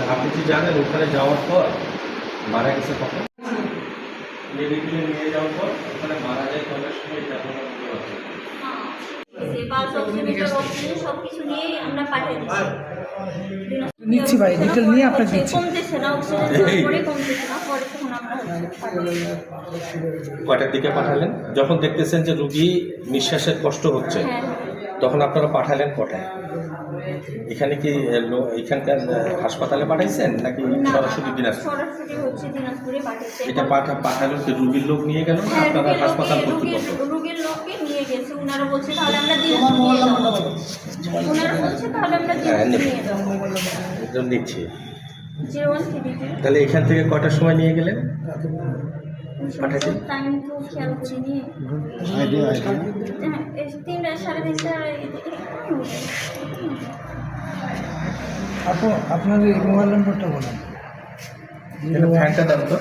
আচ্ছা আপনি কি জানেন ওখানে যাওয়ার পর মারা গেছে কখন? মেডিকেলে নিয়ে যাওয়ার পর ওখানে মারা যায় সময় আমরা পাঠিয়ে দিচ্ছি। নিচ্ছি ভাই, detail নিয়ে আপনাকে দিচ্ছি। কমতেছে না পরে কমতেছে না পরে তখন আমরা কয়টার দিকে পাঠালেন? যখন দেখতেছেন যে রুগী নিঃশ্বাসের কষ্ট হচ্ছে হ্যাঁ। তখন আপনারা পাঠালেন কটায় এখানে কি এখানকার হাসপাতালে পাঠাইছেন নাকি সরাসরি দিনাজপুর? এটা পাঠা পাঠালো কি রুগীর লোক নিয়ে গেল হ্যাঁ, আপনারা হাসপাতাল কর্তৃপক্ষ? রোগীর লোককে নিয়ে গেছে। ওনারা বলছে তাহলে আমরা দিনাজপুর নিয়ে যাব। ওনারা বলছে তাহলে আমরা হ্যাঁ, নিচ্ছি। তাহলে এখান থেকে কটার সময় নিয়ে গেলেন? পাঠাচ্ছি। টাইম তো খেয়াল করিনি হ্যাঁ এই তিনটা সাড়ে তিনটা আপু আপনার এই মোবাইল নম্বরটা বলেন ফ্যানটা দেন তো